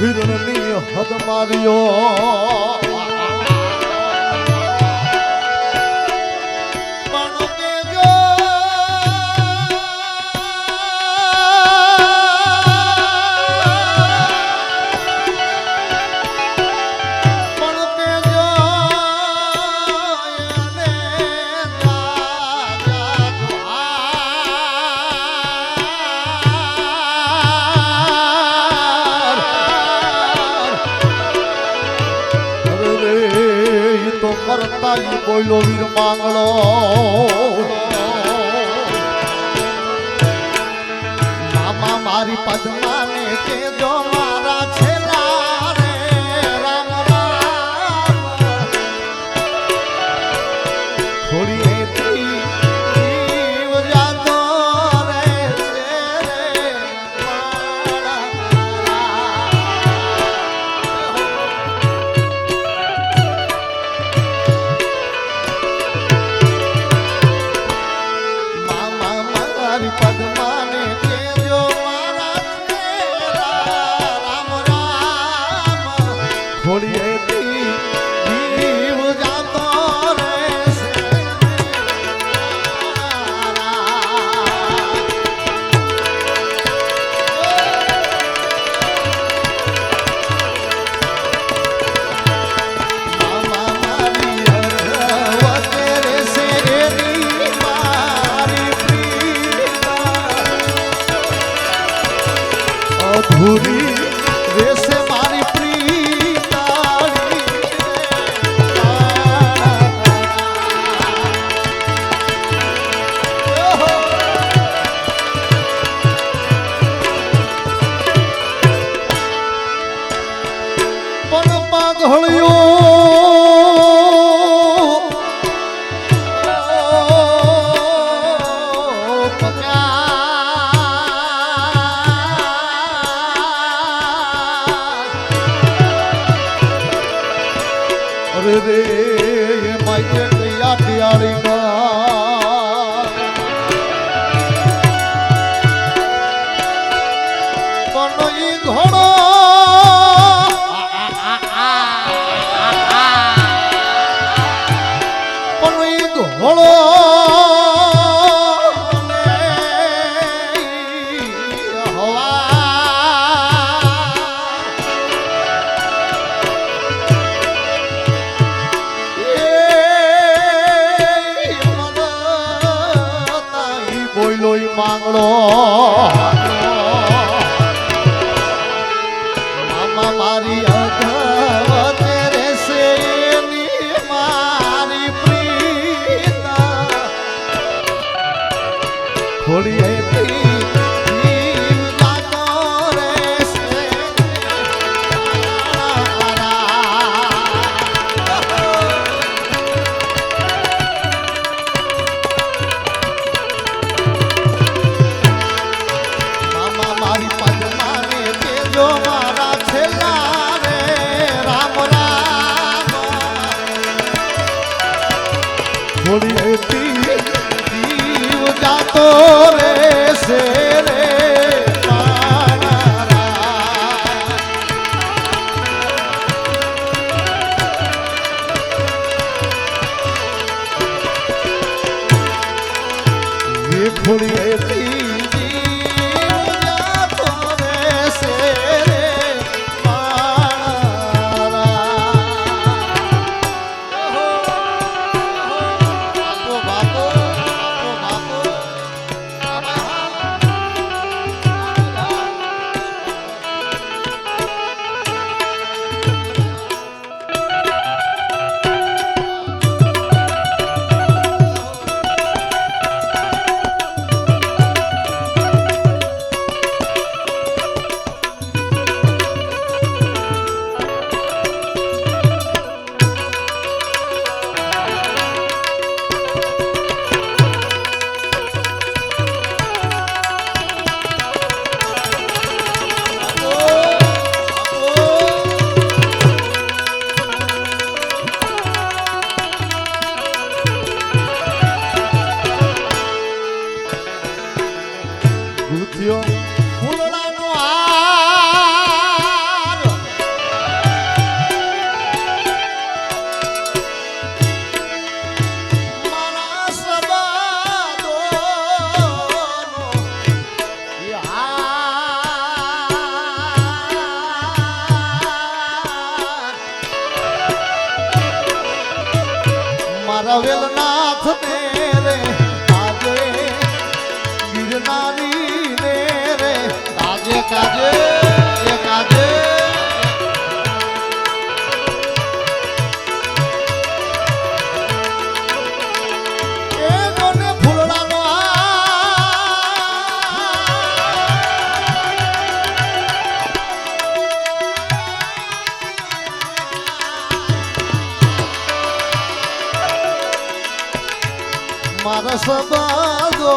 હિરણની હદ માર્યો. માતાજી બોલો વીર માંગળો મામા મારી પદ્માને કેજો મારા છેલા રે રામ થોડી Muri રે માય કે કયા પિયાળી માંગણો. મામા મારી અધવતે રહેશે એની થોડી ti. મારા વેલનાથ ને રે આજે ગિરનારી મારા સબાજો